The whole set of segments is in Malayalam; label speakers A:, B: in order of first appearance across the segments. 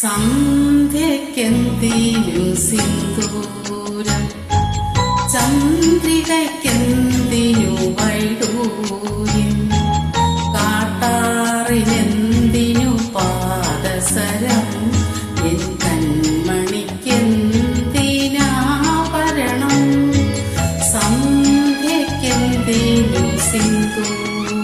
A: സന്ധ്യക്കെന്തിനും സിന്ദൂരം ചന്ദ്രികയ്ക്കെന്തിനു വൈഡൂര്യം? കാട്ടാറിനെന്തിനു പാദസരം? എൻ കൺമണിക്കെന്തിനാഭരണം? സന്ധ്യക്കെന്തിനു സിന്ദൂരം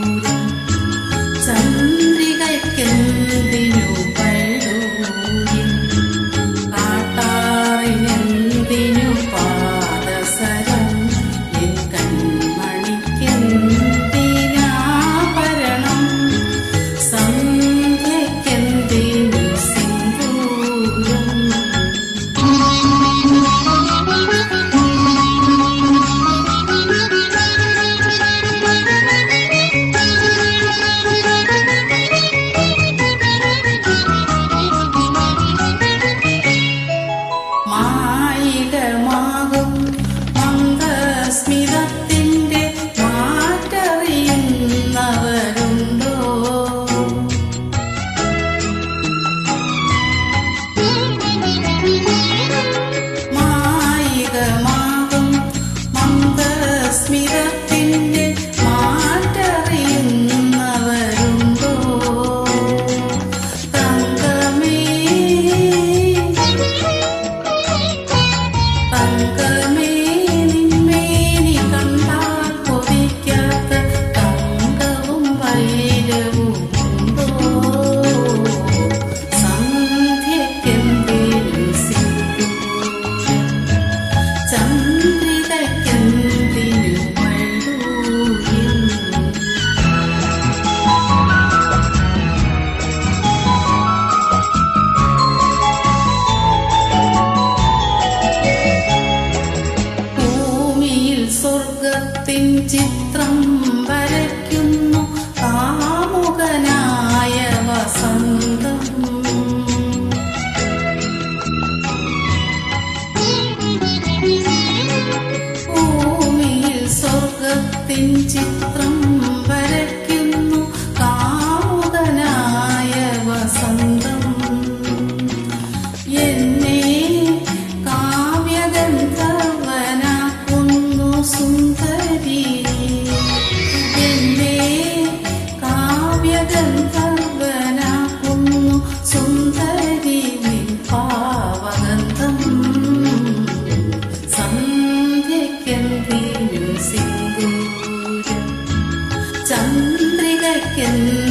A: കണ്ടാൽ കൊതിക്കാത്ത തങ്കവും വൈരവും സ്വർഗത്തിൻ ചിത്രം വരയ്ക്കുന്നു. കാമുകനായ വസന്തം. ഭൂമിയിൽ സ്വർഗത്തിൻ ചിത്രം second